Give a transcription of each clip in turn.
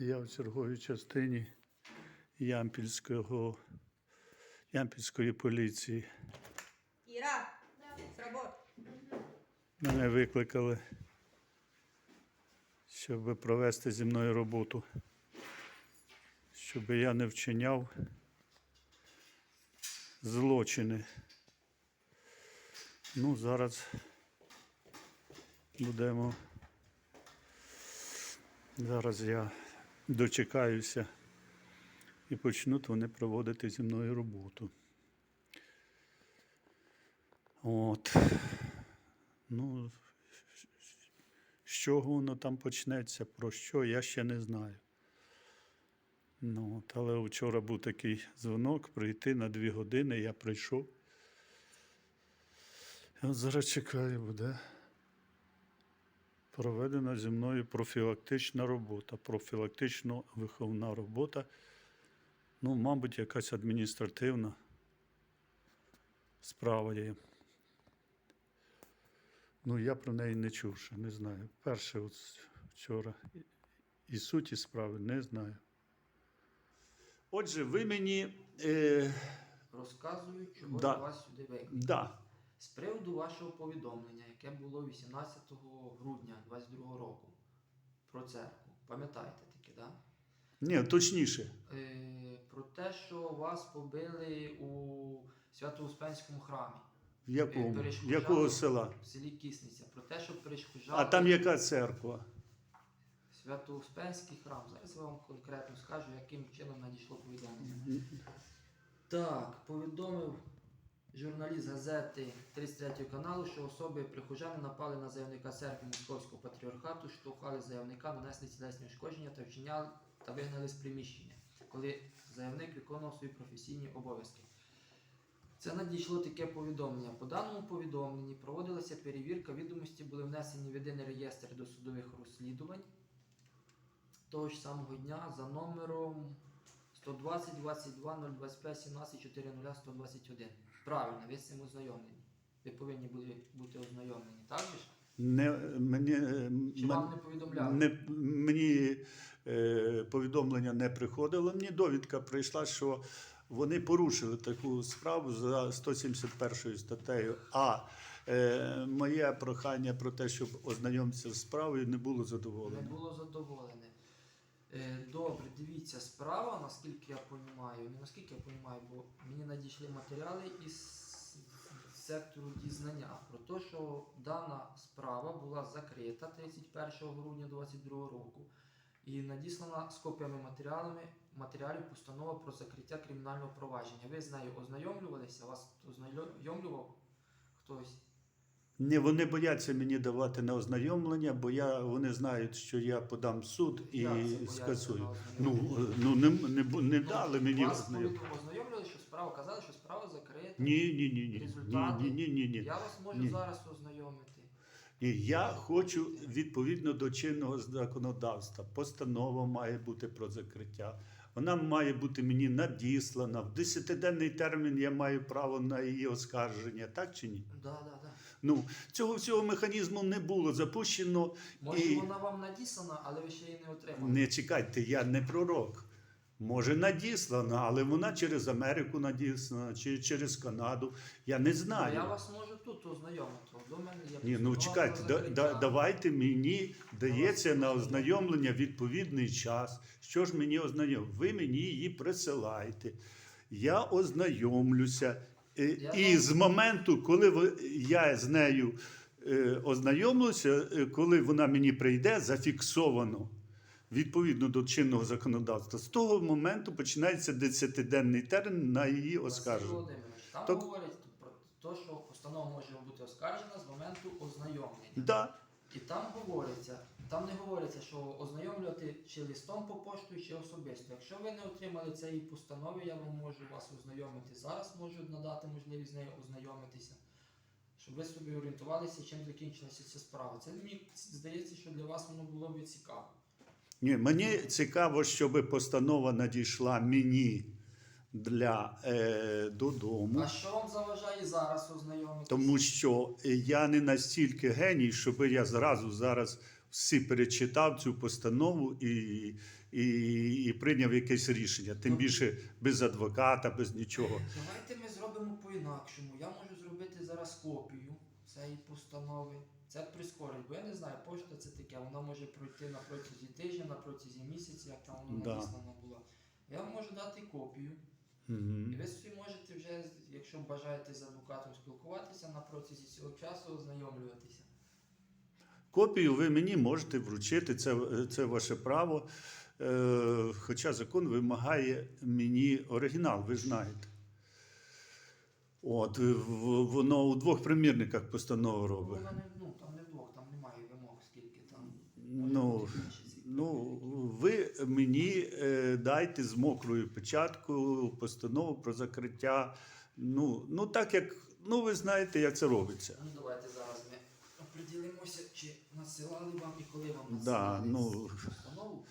Я в черговій частині Ямпільського, Ямпільської поліції. Іра, з роботи. Мене викликали, щоб провести зі мною роботу, щоб я не вчиняв злочини. Ну, зараз будемо. Зараз я дочекаюся і почнуть вони проводити зі мною роботу. От. Ну, з чого воно там почнеться, про що, я ще не знаю. Ну, от, але вчора був такий дзвонок прийти на дві години, я прийшов. От зараз чекаю, буде проведена зі мною профілактична робота, профілактично виховна робота. Ну, мабуть, якась адміністративна справа є. Ну, я про неї не чув ще, не знаю. Перше от вчора. І- суті справи не знаю. Отже, ви мені. Е, Розказую, чого Да. вас сюди викликав. да, З приводу вашого повідомлення, яке було 18 грудня 22 року про церкву. Пам'ятаєте таке, так? ні, точніше. Е, про те, що вас побили у Свято-Успенському храмі В якому? перешкоджали. Якого села? в селі Кісниця. Про те, що перешкоджали А там яка церква? Свято-Успенський храм. Зараз я вам конкретно скажу, яким чином надійшло повідомлення. Так, повідомив журналіст газети 33 каналу, що особи прихожани напали на заявника церкви Московського патріархату, штовхали заявника, нанесли тілесні ушкодження та вчиняли та вигнали з приміщення, коли заявник виконував свої професійні обов'язки. Це надійшло таке повідомлення. По даному повідомленні проводилася перевірка, відомості були внесені в єдиний реєстр досудових розслідувань того ж самого дня за номером 120 22 025 17 40 121. Правильно, ви з цим ознайомлені. Ви повинні були бути ознайомлені, так же ж? Не, мені, е, Чи вам не повідомляли? не, мені е, повідомлення не приходило. Мені довідка прийшла, що вони порушили таку справу за 171 статтею. А е, моє прохання про те, щоб ознайомитися з справою, не було задоволене. Не було задоволене. Е, Добре, дивіться, справа, наскільки я розумію, не наскільки я розумію, бо мені надійшли матеріали із сектору дізнання про те, що дана справа була закрита 31 грудня 2022 року і надіслана з копіями матеріалами, матеріалів постанова про закриття кримінального провадження. Ви з нею ознайомлювалися, вас ознайомлював хтось? Ні, вони бояться мені давати на ознайомлення, бо я, вони знають, що я подам в суд і Як це бояться скасую. на Ну, ознайомлення? е, ну не, не, бу- не дали мені Вас ознайомлення. ознайомлювали, що справа казали, що справа закрита. Ні, ні, ні, ні. Результати? Ні, ні, ні, ні. Я вас можу Ні. зараз ознайомити. І я хочу відповідно до чинного законодавства. Постанова має бути про закриття. Вона має бути мені надіслана. В десятиденний термін я маю право на її оскарження, так чи ні? Да, да, да. Ну цього всього механізму не було запущено. Може, І- вона вам надіслана, але ви ще її не отримали. Не чекайте, я не пророк. Може, надіслана, але вона через Америку надіслана, чи через Канаду. Я не Ну, знаю. Я вас можу тут ознайомити. До мене є Ні, ну чекайте, да, да, давайте мені дається на ознайомлення відповідний час. Що ж мені ознайом? Ви мені її присилаєте. Я ознайомлюся. І з моменту, коли я з нею е, ознайомлюся, е, коли вона мені прийде, зафіксовано. Відповідно до чинного законодавства, з того моменту починається 10-денний термін на її оскарження. Там Так- говорять про те, що постанова може бути оскаржена з моменту ознайомлення. Да. І там говориться, там не говориться, що ознайомлювати чи листом по пошту, чи особисто. Якщо ви не отримали цієї постанови, я вам можу вас ознайомити зараз, можу надати можливість з нею ознайомитися, щоб ви собі орієнтувалися, чим закінчилася ця справа. Це мені здається, що для вас воно було б цікаво. Ні, мені цікаво, щоб постанова надійшла мені для е, додому, А що вам заважає зараз ознайомитися? тому що я не настільки геній, щоб я зразу зараз всі перечитав цю постанову і, і, і прийняв якесь рішення. Тим більше без адвоката, без нічого. Давайте ми зробимо по-інакшому. Я можу зробити зараз копію цієї постанови. Це прискорить, бо я не знаю, пошта це таке, вона може пройти на протязі тижня, на протязі місяця, як там вона Да. надіслана була. Я вам можу дати копію. І ви собі можете вже, якщо бажаєте з адвокатом спілкуватися, на протязі цього часу ознайомлюватися. Копію ви мені можете вручити, це, це ваше право. Е, хоча закон вимагає мені оригінал, ви знаєте. От, в- воно у двох примірниках постанову Ну, робить. ну, там не вдвох, там немає вимог, скільки там. Ну, ну, ви мені е, дайте з мокрою печаткою постанову про закриття. Ну, ну так як ну, ви знаєте, як це робиться. Ну давайте зараз ми оприділимося, чи надсилали вам і коли вам Да, надсилали ну. постанову.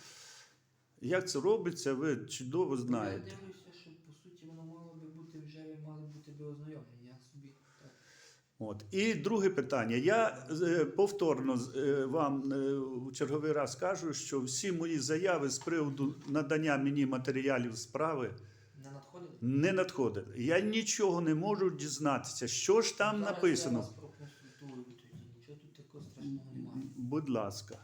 Як це робиться, ви чудово знаєте. Я дивлюся, що по суті воно мало би бути вже ви мали бути би ознайомлені. Я собі так. От. І друге питання. Я е, повторно з- е, вам е, у черговий раз кажу, що всі мої заяви з приводу надання мені матеріалів справи Не надходили? не надходили. Я нічого не можу дізнатися, що ж там Зараз написано. Я вас проконсультую тоді. Нічого тут такого страшного немає. Будь ласка.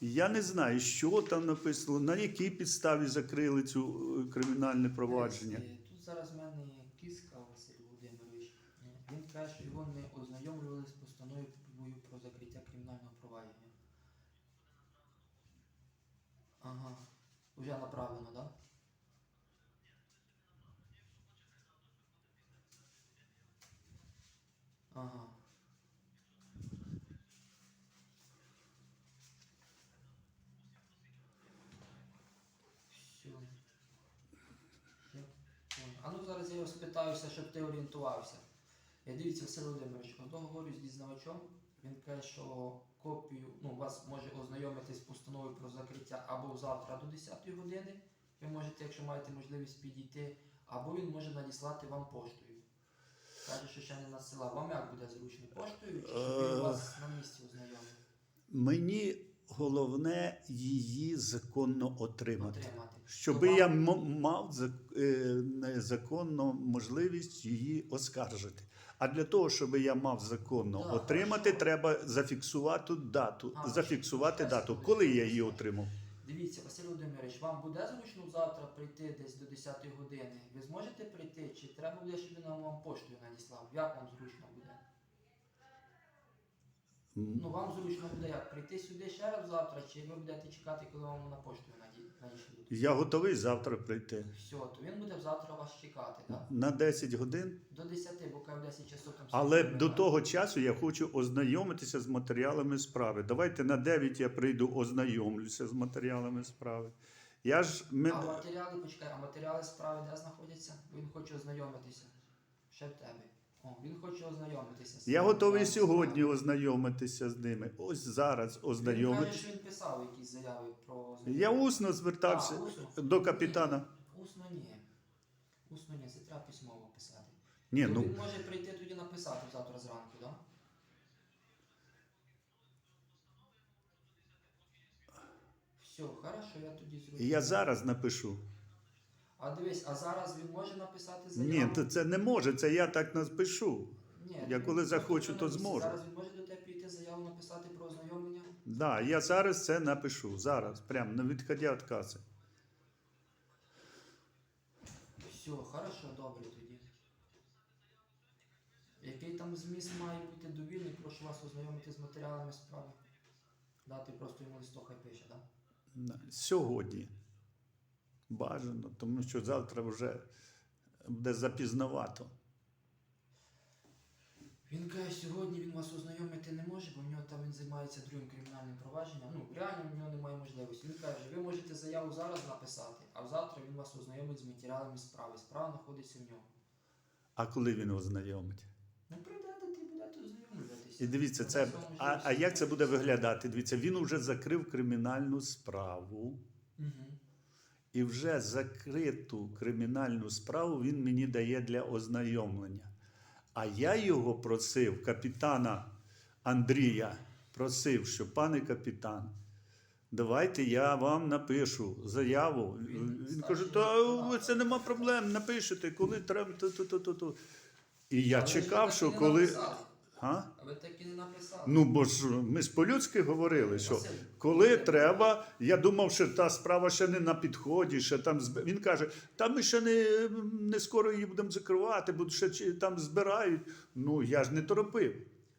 Я не знаю, що там написано, на якій підставі закрили цю е, кримінальне провадження. Е, Тут зараз в мене є киска Василь Володимирович. Він каже, що його не ознайомлювали з постановою про закриття кримінального провадження. Ага. Уже направлено, так? Да? Ага. Все. Я понял. А ну зараз я його спитаюся, щоб ти орієнтувався. Я дивіться, Василь Володимирович, коли говорю з дізнавачом, він каже, що копію, ну, вас може ознайомити з постановою про закриття або завтра до 10 години. Ви можете, якщо маєте можливість підійти, або він може надіслати вам поштою. Каже, що ще не надсилав. Вам як буде зручно поштою, чи він Е. вас на місці ознайомив? Мені головне її законно отримати. Отримати. Щоб я мав е, незаконно можливість її оскаржити. А для того, щоб я мав законно Да, отримати, хорошо. треба зафіксувати дату. А, зафіксувати щас дату, коли я її отримав. Дивіться, Василь Володимирович, вам буде зручно завтра прийти десь до 10 години? Ви зможете прийти, чи треба буде, щоб він вам поштою надіслав? Як вам зручно буде? Ну вам зручно буде як? Прийти сюди ще раз завтра, чи ви будете чекати, коли вам на поштою наді- надішлють? Я готовий завтра прийти. Все, то він буде завтра вас чекати, так? На 10 годин. До 10, бо каже 10 часов там Але до того часу я хочу ознайомитися з матеріалами справи. Давайте на 9 я прийду, ознайомлюся з матеріалами справи. Я ж ми... А матеріали, почекай, а матеріали справи де знаходяться? Він хоче ознайомитися. Ще в тебе. О, він хоче ознайомитися. з я готовий сьогодні ознайомитися з ними. Ось зараз Він каже, ознайомитися. що він писав якісь заяви про Я усно звертався А, усно? до капітана. Усно ні. Усно ні, це треба письмово писати. Ні, ну Він може прийти тоді написати завтра зранку, так? Да? Все, хорошо, я тоді зроблю. я зараз напишу. А дивись, а зараз він може написати заяву? Ні, то це не може, це я так напишу. Ні, я коли захочу, то зможу. Зараз він може до тебе піти заяву написати про ознайомлення? Да, я зараз це напишу. Зараз, прямо не відходя від каси. Все, хорошо, добре тоді. Який там зміст має бути довільний, прошу вас ознайомити з матеріалами справи. Дати просто йому листок хай пише, так? Да, Сьогодні. Бажано, тому що завтра вже буде запізновато. Він каже, сьогодні він вас ознайомити не може, бо в нього там він займається другим кримінальним провадженням. Ну, реально в нього немає можливості. Він каже, ви можете заяву зараз написати, а завтра він вас ознайомить з матеріалами справи. Справа знаходиться в ньому. А коли він ознайомить? Ну, прийдете, ти будете ознайомлюватися. І дивіться, це, а, а як це буде виглядати? Дивіться, він вже закрив кримінальну справу, Мгм. І вже закриту кримінальну справу він мені дає для ознайомлення. А я його просив, капітана Андрія, просив, що пане капітан, давайте я вам напишу заяву. Він Він каже, та це нема проблем, напишете, коли треба. то-то-то-то». І я чекав, що коли. А? Ви так і не написали. Ну, бо ж ми ж по-людськи говорили, що коли треба, я думав, що та справа ще не на підході, ще там зб- він каже, та ми ще не, не скоро її будемо закривати, бо ще чи- там збирають. Ну я ж не торопив.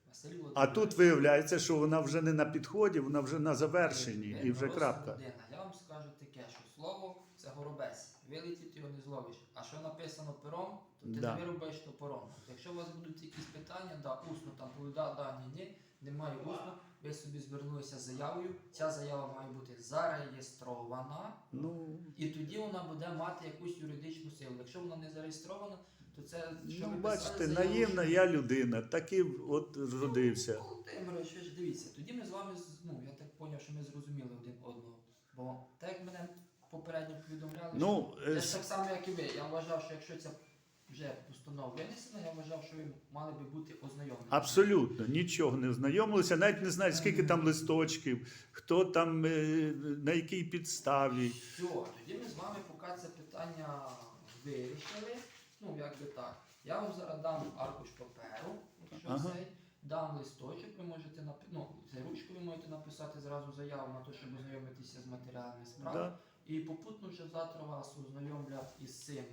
Василь А Володимирович, тут виявляється, що вона вже не на підході, вона вже на завершенні ви і вже доросла крапка. людина. Я вам скажу таке, що слово це горобець. Вилетіти його не зловиш. А що написано пером, то ти Да. не вирубаєш топором. Якщо у вас будуть якісь питання, да, усно там повіда, да, ні, ні, немає усно, ви собі звернулися з заявою. Ця заява має бути зареєстрована. Ну, І тоді вона буде мати якусь юридичну силу. Якщо вона не зареєстрована, то це що ну ви бачите, писали заяву, наївна що- я людина, так і от родився. Володимирович, ви ж дивіться, тоді ми з вами ну я так зрозумів, що ми зрозуміли один одного. Бо так як мене попередньо повідомляли, Ну, що е, я ж так само, як і ви. Я вважав, що якщо ця вже постанова винесена, я вважав, що ви мали би бути ознайомлені. Абсолютно нічого не знайомилися, навіть не знаю, скільки там листочків, хто там, е, на якій підставі. Все, тоді ми з вами поки це питання вирішили. Ну, як би так. Я вам зараз дам аркуш паперу, якщо Ага. цей, дам листочок, ви можете напи... ну, це ручку ви можете написати зразу заяву на те, щоб ознайомитися з матеріалами справи. Да? І попутно вже завтра вас ознайомлять із цим.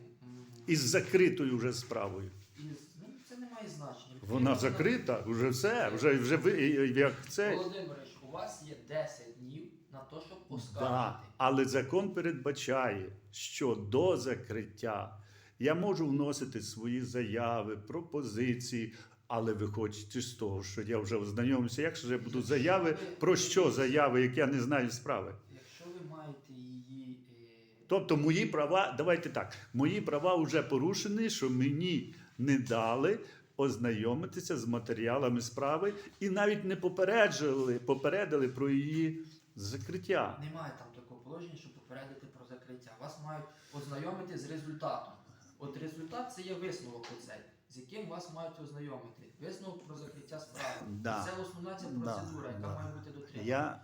Із закритою вже справою. із- ну, це не має значення. Вона Відповідно, закрита, вже все, вже, вже ви, як це. Володимирович, у вас є 10 днів на те, щоб Да. оскаржити. Але закон передбачає, що до закриття я можу вносити свої заяви, пропозиції. Але виходячи з того, що я вже ознайомився, як же я буду заяви, про що заяви, як я не знаю справи. Якщо ви маєте її. е, Тобто мої права, давайте так, мої права вже порушені, що мені не дали ознайомитися з матеріалами справи і навіть не попереджили, попередили про її закриття. Немає там такого положення, щоб попередити про закриття. Вас мають ознайомити з результатом. От результат це є висновок оцей, з яким вас мають ознайомити. Висновок про закриття справи. Да. Це основна ця Да, процедура, яка да. має бути дотримана. Я,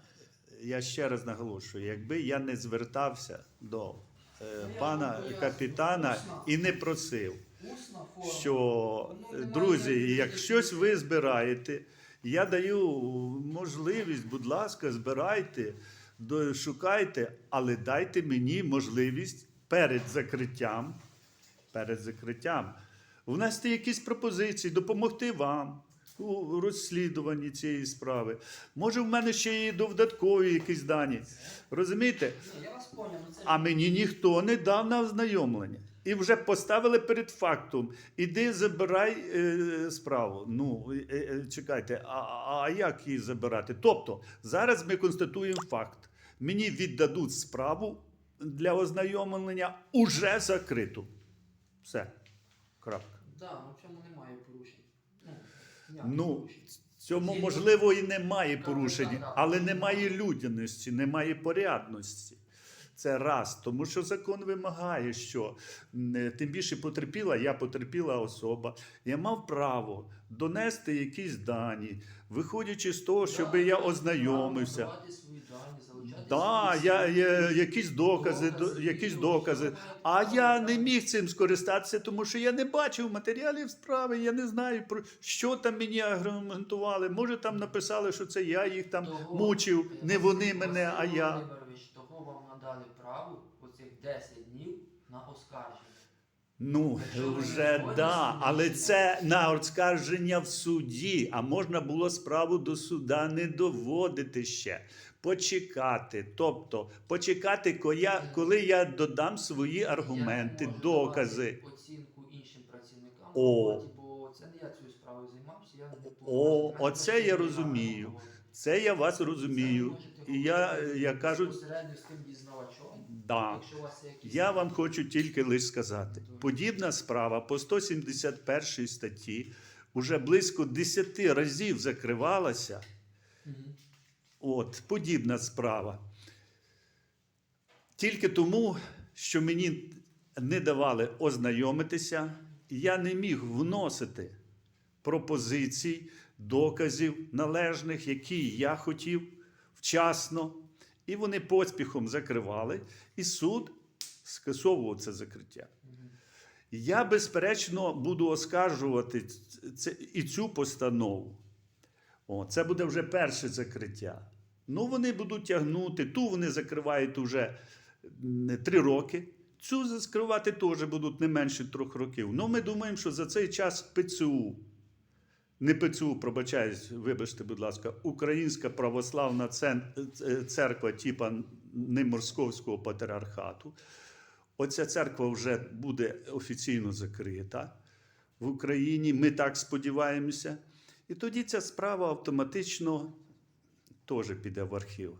я ще раз наголошую, якби я не звертався до е, пана капітана і не просив, що Ну, друзі, як щось ви збираєте, я даю можливість, будь ласка, збирайте, шукайте, але дайте мені можливість перед закриттям, перед закриттям внести якісь пропозиції, допомогти вам. У розслідуванні цієї справи. Може, в мене ще є додаткові якісь дані. Розумієте? Ну А мені ніхто не дав на ознайомлення. І вже поставили перед фактом. Іди забирай е, справу. Ну, е, е, чекайте, а, а, а як її забирати? Тобто, зараз ми констатуємо факт. Мені віддадуть справу для ознайомлення уже закриту. Все. Крапка. да, ну в цьому немає порушень. Ну, як Ну, цьому, можливо, і немає порушення, але немає людяності, немає порядності. Це раз, тому що закон вимагає, що тим більше потерпіла, я потерпіла особа. Я мав право донести якісь дані, виходячи з того, щоб я ознайомився. Дані, залучати Так, я, я, якісь докази, до- якісь докази. А я не міг цим скористатися, тому що я не бачив матеріалів справи. Я не знаю про що там мені аргументували. Може, там написали, що це я їх там Того, мучив, не вони мене, а я. Того вам надали право оцих 10 днів на оскарження. Ну, вже да, але це на оскарження в суді. А можна було справу до суда не доводити ще. Почекати, тобто почекати, коли я, коли я додам свої аргументи, Я можу докази. давати Оцінку іншим працівникам, О. бо це не я цією справою займався, я не О, оце я розумію. Це я вас розумію. І я, я кажу, з тим дізнавачом, да. якщо у вас є якісь... Я вам хочу тільки лише сказати: подібна справа по 171 статті уже близько 10 разів закривалася. Мгм. От, подібна справа. Тільки тому, що мені не давали ознайомитися, я не міг вносити пропозицій, доказів належних, які я хотів вчасно. І вони поспіхом закривали, і суд скасовував це закриття. Я, безперечно, буду оскаржувати це, і цю постанову. О, це буде вже перше закриття. Ну, вони будуть тягнути, ту вони закривають вже три роки. Цю закривати теж будуть не менше трьох років. Ну, ми думаємо, що за цей час ПЦУ, не ПЦУ, пробачаюсь, вибачте, будь ласка, Українська православна е, церква, типа не московського патріархату. Оця церква вже буде офіційно закрита в Україні. Ми так сподіваємося. І тоді ця справа автоматично теж піде в архів.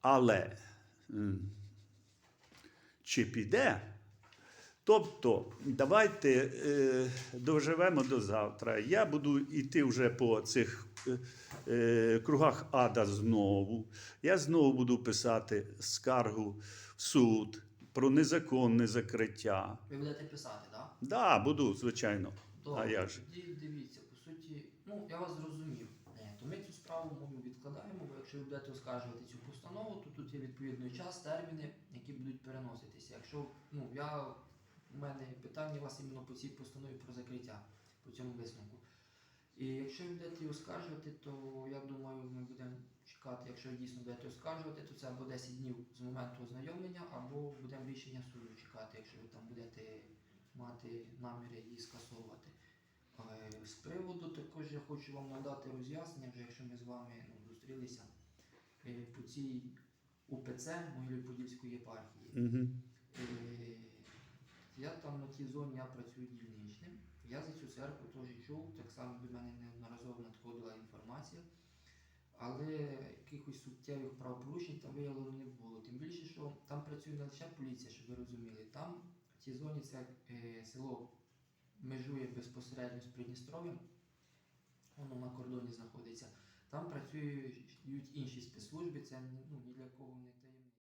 Але чи піде? Тобто, давайте е, доживемо до завтра. Я буду йти вже по цих е, е, кругах ада знову. Я знову буду писати скаргу в суд про незаконне закриття. Ви будете писати, так? Да, буду, звичайно. Добре, А як же? тоді дивіться, по суті, ну я вас зрозумів. Е, То ми цю справу ми відкладаємо, бо якщо ви будете оскаржувати цю постанову, то тут є відповідний час, терміни, які будуть переноситися. Якщо ну я у мене питання у вас іменно по цій постанові про закриття, по цьому висновку. І якщо ви будете оскаржувати, то я думаю, ми будемо чекати, якщо дійсно будете оскаржувати, то це або 10 днів з моменту ознайомлення, або будемо рішення суду чекати, якщо ви там будете мати наміри її скасовувати. Е, З приводу також я хочу вам надати роз'яснення, вже якщо ми з вами ну, зустрілися е, по цій УПЦ Могилів-Подільської єпархії. Е, Я там на тій зоні я працюю дільничним. Я за цю церкву теж чув, так само до мене неодноразово надходила інформація. Але якихось суттєвих правопорушень там виявлено не було. Тим більше, що там працює не лише поліція, щоб ви розуміли. Там в цій зоні це е, село межує безпосередньо з Придністров'ям, воно на кордоні знаходиться. Там працюють інші спецслужби, це ну, ні для кого не таємниця.